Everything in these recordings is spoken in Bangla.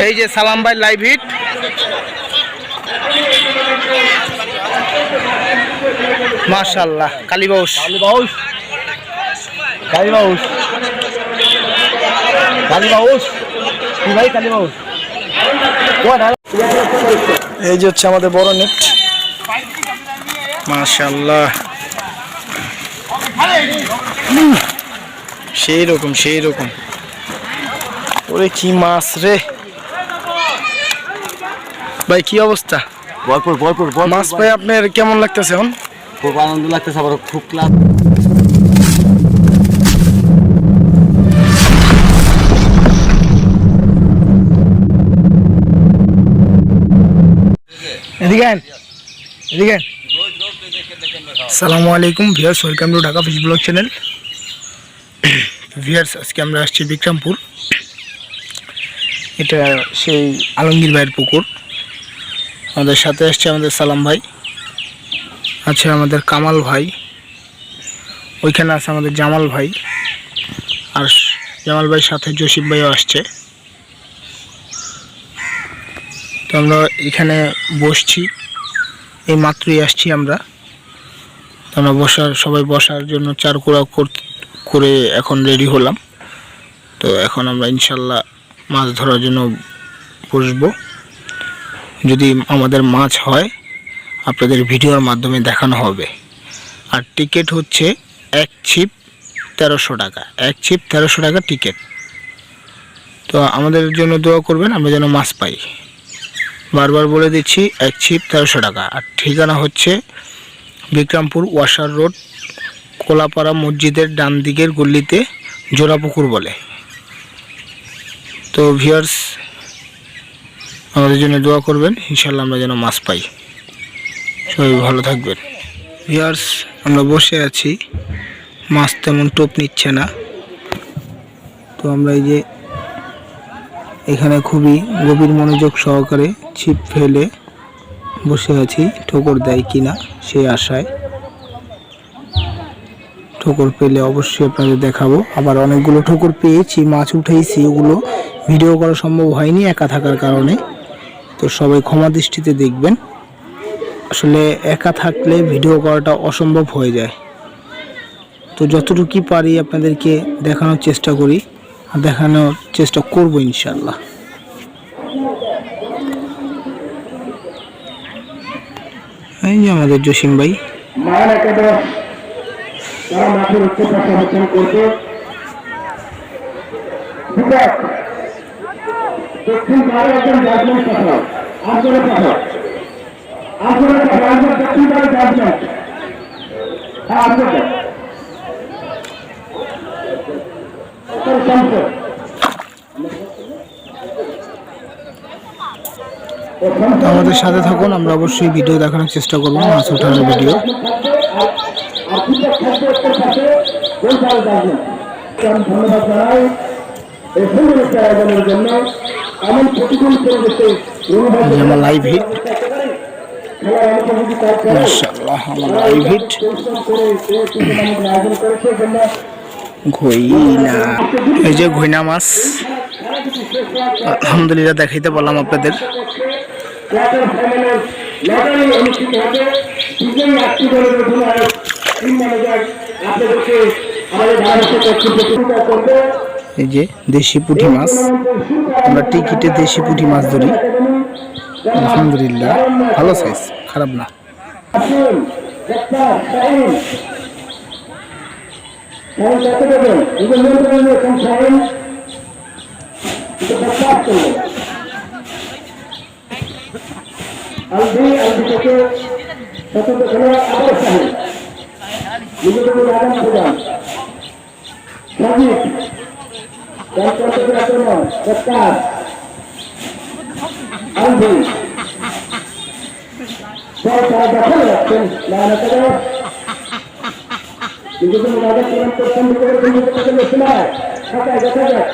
এই যে সালাম ভাই লাইভ হিট। মাশাল্লাহ কালীবাউস কালীবাউস কালীবাউস কালীবাউস কি ভাই কালীবাউস এই যে হচ্ছে আমাদের বড় নেট মাশাল্লাহ সেই রকম সেই রকম ওরে কি মাছ রে? ভাই কি অবস্থা? ভরপুর ভরপুর মাছ ভাই আপনার কেমন লাগতেছে এখন? খুব আনন্দ লাগতেছে আবার খুব ক্লাস। সালামু আলাইকুম viewers welcome to Dhaka fish blog channel. Viewers আজকে আমরা আসছি বিক্রমপুর। এটা সেই আলমগীর ভাইয়ের পুকুর। আমাদের সাথে আসছে আমাদের সালাম ভাই, আছে আমাদের কামাল ভাই, ওইখানে আছে আমাদের জামাল ভাই, আর জামাল ভাইয়ের সাথে জসিম ভাইও আসছে। তো আমরা এখানে বসছি, এই মাত্রই আসছি আমরা। আমরা বসার, সবাই বসার জন্য চারকোড়া কর- করে এখন রেডি হলাম। তো এখন আমরা ইনশাল্লাহ মাছ ধরার জন্য বসবো। যদি আমাদের মাছ হয়, আপনাদের ভিডিওর মাধ্যমে দেখানো হবে। আর টিকিট হচ্ছে এক ছিপ তেরোশো টাকা। এক ছিপ তেরোশো টাকা টিকিট তো আমাদের জন্য দোয়া করবেন, আমরা যেন মাছ পাই। বারবার বলে দিচ্ছি, এক ছিপ তেরোশো টাকা। আর ঠিকানা হচ্ছে বিক্রমপুর ওয়াসার রোড, কোলাপাড়া মসজিদের ডান দিকের গল্লিতে জোড়াপুকুর বলে। তো ভিউয়ার্স, আমাদের জন্য দোয়া করবেন ইনশাল্লাহ আমরা যেন মাছ পাই। সবাই ভালো থাকবেন। ভিউয়ার্স, আমরা বসে আছি। মাছ তেমন টোপ নিচ্ছে না। তো আমরা এই যে এখানে খুবই গভীর মনোযোগ সহকারে ছিপ ফেলে বসে আছি। ঠোকর দেয় কিনা, সেই আশায়। ঠোকর পেলে অবশ্যই আপনাদের দেখাবো। আবার অনেকগুলো ঠোকর পেয়েছি, মাছ উঠেইছি ওগুলো ভিডিও করা সম্ভব হয়নি একা থাকার কারণে। তো সবাই ক্ষমা দৃষ্টিতে দেখবেন। আসলে একা থাকলে ভিডিও করাটা অসম্ভব হয়ে যায়। তো যতটুকু পারি আপনাদেরকে দেখানোর চেষ্টা করি, আর দেখানোর চেষ্টা করব ইনশাল্লাহ এই যে আমাদের জসিম ভাই। তারা মাঠের উচ্চতা সমর্থন করবে। দক্ষিণ একজন দক্ষিণ হ্যাঁ আমাদের সাথে থাকুন, আমরা অবশ্যই ভিডিও দেখানোর চেষ্টা করব, মাছ ওঠানোর ভিডিও। আর খাদ্যের সাথে গোলপাল গার্জেন আমি ধন্যবাদ জানাই এই সুন্দর আয়োজনের জন্য। এমন প্রতিকূল পরিবেশে আমার লাইভ হিট মাশাআল্লাহ আমার লাইভ হিট ঘইনা এই যে ঘইনা মাছ। আলহামদুলিল্লাহ দেখাইতে বললাম আপনাদের। অনুষ্ঠিত হবে। এই যে দেশি পুঁটি মাছ। আমরা টিকিটে দেশি পুঁটি মাছ ধরি। আলহামদুলিল্লাহ, ভালো সাইজ খারাপ না। আলবি আলবি থেকে আবার নিজেদের আগাম প্রদান সজিব গণতন্ত্রের আক্রমণ ডাক্তার আলবি সব তারা দখল রাখছেন কাদর নিজেদের মোনাজাত প্রদান করছেন নিজেদের কাছে শোনায় থাকায় দেখা যাক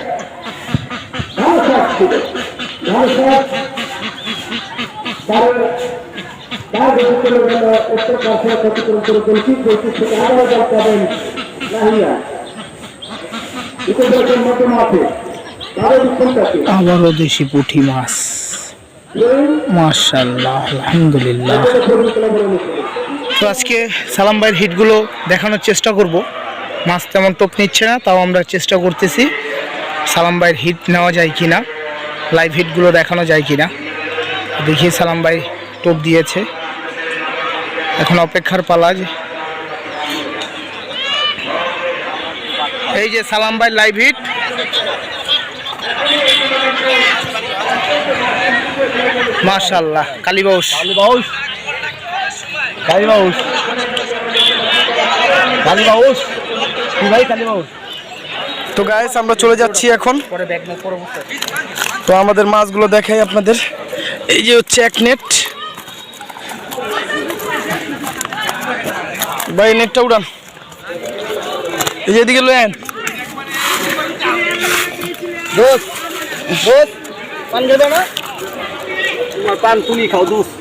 ভালো শট ছিল ভালো শট তার তার ব্যতিক্রমের জন্য আবারও দেশি পুঁটি মাছ। মাশাল্লাহ আলহামদুলিল্লাহ। তো আজকে সালাম ভাইয়ের হিটগুলো দেখানোর চেষ্টা করব। মাছ তেমন টোপ নিচ্ছে না, তাও আমরা চেষ্টা করতেছি সালাম ভাইয়ের হিট নেওয়া যায় কি না লাইভ হিটগুলো দেখানো যায় কি না দেখি সালাম ভাই টোপ দিয়েছে। এখন অপেক্ষার পালা যে এই যে সালাম ভাই লাইভ হিট। মাশাল্লাহ কালীবাউস কালী বাউস। কালী বাউস। কি ভাই কালী বাউস? তো গায়েস আমরা চলে যাচ্ছি এখন। তো আমাদের মাছগুলো দেখাই আপনাদের। এই যে হচ্ছে এক নেট ভাই নেটটা উড়ান। এই যে এদিকে লোয়েন দোস্ত দোস্ত পান খাবে না? তোমার পান তুমি খাও দোস্ত।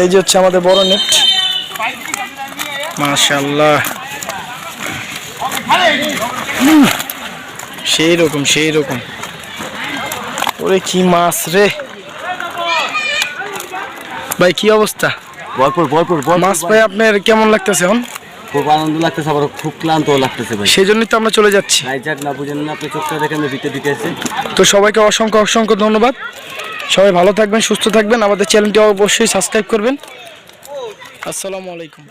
এই যে হচ্ছে আমাদের বড় নেট মাশাল্লাহ সেই রকম সেই রকম। ওরে কি মাছ রে। ভাই কি অবস্থা? ভরপুর ভরপুর মাছ পাই আপনার কেমন লাগতেছে এখন? খুব আনন্দ লাগতেছে আবার খুব ক্লান্ত লাগতেছে ভাই। সেই জন্যই তো আমরা চলে যাচ্ছি। ভাই যাক না বুঝেন না আপনি চোখটা দেখেন ভিতরে ঢুকেছে তো সবাইকে অসংখ্য অসংখ্য ধন্যবাদ। সবাই ভালো থাকবেন সুস্থ থাকবেন। আমাদের চ্যানেলটি অবশ্যই সাবস্ক্রাইব করবেন। আসসালামু আলাইকুম।